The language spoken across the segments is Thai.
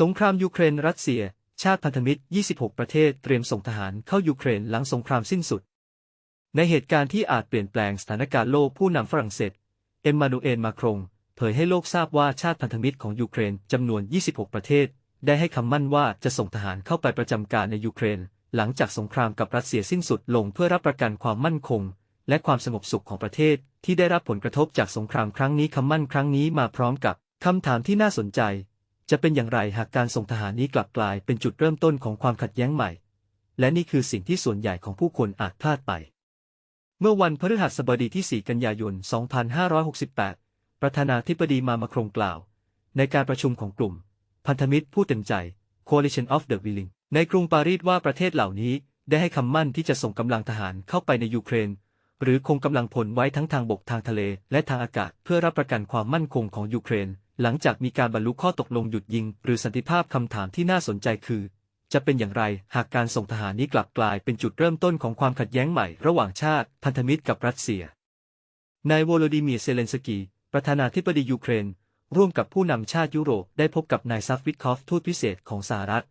สงครามยูเครนรัสเซีย ชาติพันธมิตร 26 ประเทศเตรียมส่งทหารเข้ายูเครนหลังสงครามสิ้นสุด ในเหตุการณ์ที่อาจเปลี่ยนแปลงสถานการณ์โลกผู้นำฝรั่งเศส เอ็มมานูเอลมาครงเผยให้โลกทราบว่าชาติพันธมิตรของยูเครนจำนวน 26 ประเทศ ได้ให้คำมั่นว่าจะส่งทหารเข้าไปประจำการในยูเครน หลังจากสงครามกับรัสเซียสิ้นสุดลงเพื่อรับประกันความมั่นคง และความสงบสุขของประเทศ ที่ได้รับผลกระทบจากสงครามครั้งนี้คำมั่นครั้งนี้มาพร้อมกับคำถามที่น่าสนใจ จะเป็นอย่างไรหากการส่งทหารนี้กลับกลายเป็นจุดเริ่มต้นของความขัดแย้งใหม่ และนี่คือสิ่งที่ส่วนใหญ่ของผู้คนอาจพลาดไป เมื่อวันพฤหัสบดีที่ 4 กันยายน 2568 ประธานาธิบดีมามาครงกล่าว ในการประชุมของกลุ่ม พันธมิตรผู้เต็มใจ Coalition of the Willing ในกรุงปารีสว่าประเทศเหล่านี้ได้ให้คำมั่นที่จะส่งกำลังทหารเข้าไปในยูเครน หรือคงกำลังพลไว้ทั้งทางบกทางทะเลและทางอากาศเพื่อรับประกันความมั่นคงของยูเครน หลังจากมีการบรรลุข้อตกลงหยุดยิง หรือสันติภาพคำถามที่น่าสนใจคือ จะเป็นอย่างไรหากการส่งทหารนี้กลับกลายเป็นจุดเริ่มต้นของความขัดแย้งใหม่ระหว่างชาติพันธมิตรกับรัสเซียนายโวโลดิเมียร์เซเลนสกี ประธานาธิบดียูเครน ร่วมกับผู้นำชาติยุโรปได้พบกับนายซัฟวิทคอฟทูตพิเศษของสหรัฐ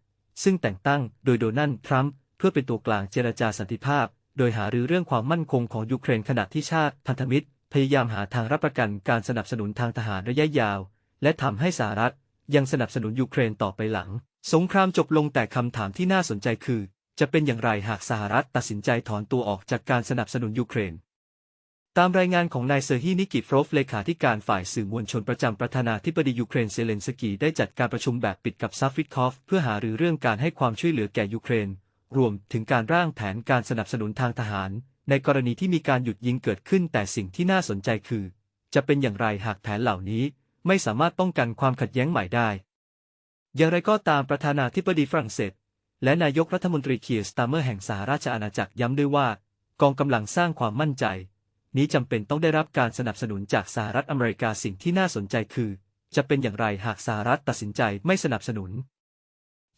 ซึ่งแต่งตั้งโดยโดนัลด์ทรัมป์เพื่อเป็นตัวกลางเจรจาสันติภาพ โดยหารือเรื่องความมั่นคงของยูเครนขณะที่ชาติพันธมิตร พยายามหาทางรับประกันการสนับสนุนทางทหารระยะยาว และทำให้สหรัฐยังสนับสนุนยูเครนต่อไปหลัง สงครามจบลงแต่คำถามที่น่าสนใจคือ จะเป็นอย่างไรหากสหรัฐตัดสินใจถอนตัวออกจากการสนับสนุนยูเครน ตามรายงานของนายเซอร์ฮีนิกิฟรฟเลขาธิการฝ่ายสื่อมวลชนประจำประธานาธิบดียูเครนเซเลนสกีได้จัดการประชุมแบบปิดกับซัฟฟิตคอฟเพื่อหารือเรื่องการให้ความช่วยเหลือแก่ยูเครน รวมถึงการร่างแผนการสนับสนุนทางทหาร ในกรณีที่มีการหยุดยิงเกิดขึ้นแต่สิ่งที่น่าสนใจคือ จะเป็นอย่างไรหากแผนเหล่านี้ ไม่สามารถป้องกันความขัดแย้งใหม่ได้ อย่างไรก็ตามประธานาธิบดีฝรั่งเศส และนายกรัฐมนตรีเคียร์สตาเมอร์แห่งสหราชอาณาจักรย้ำด้วยว่า กองกำลังสร้างความมั่นใจ นี้จำเป็นต้องได้รับการสนับสนุนจากสหรัฐอเมริกาสิ่งที่น่าสนใจคือ จะเป็นอย่างไรหากสหรัฐตัดสินใจไม่สนับสนุน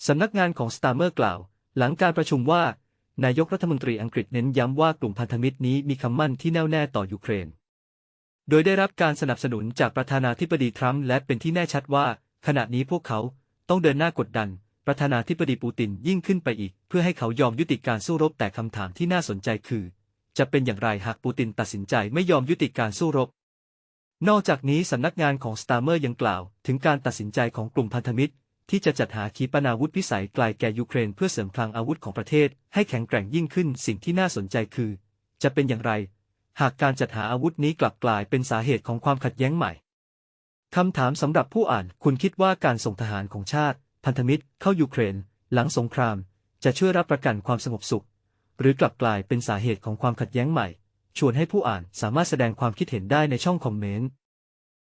สำนักงานของสตาเมอร์กล่าว หลังการประชุมว่า นายกรัฐมนตรีอังกฤษเน้นย้ำว่ากลุ่มพันธมิตรนี้มีคำมั่นที่แน่วแน่ต่อยูเครน โดยได้รับการสนับสนุนจากประธานาธิบดีทรัมป์และเป็นที่แน่ชัดว่า ขณะนี้พวกเขาต้องเดินหน้ากดดัน ประธานาธิบดีปูตินยิ่งขึ้นไปอีก เพื่อให้เขายอมยุติการสู้รบแต่คำถามที่น่าสนใจคือ จะเป็นอย่างไรหากปูตินตัดสินใจไม่ยอมยุติการสู้รบ นอกจากนี้สำนักงานของสตาร์เมอร์ยังกล่าว ถึงการตัดสินใจของกลุ่มพันธมิตร ที่จะจัดหาขีปนาวุธพิสัยไกลแก่ยูเครนเพื่อเสริมพลังอาวุธของประเทศ ให้แข็งแกร่งยิ่งขึ้นสิ่งที่น่าสนใจคือ จะเป็นอย่างไร หากการจัดหาอาวุธนี้กลับกลายเป็นสาเหตุของความขัดแย้งใหม่ คำถามสำหรับผู้อ่านคุณคิดว่าการส่งทหารของชาติ พันธมิตร เข้ายูเครน หลังสงคราม จะช่วยรับประกันความสงบสุข หรือกลับกลายเป็นสาเหตุของความขัดแย้งใหม่ ชวนให้ผู้อ่านสามารถแสดงความคิดเห็นได้ในช่องคอมเมนต์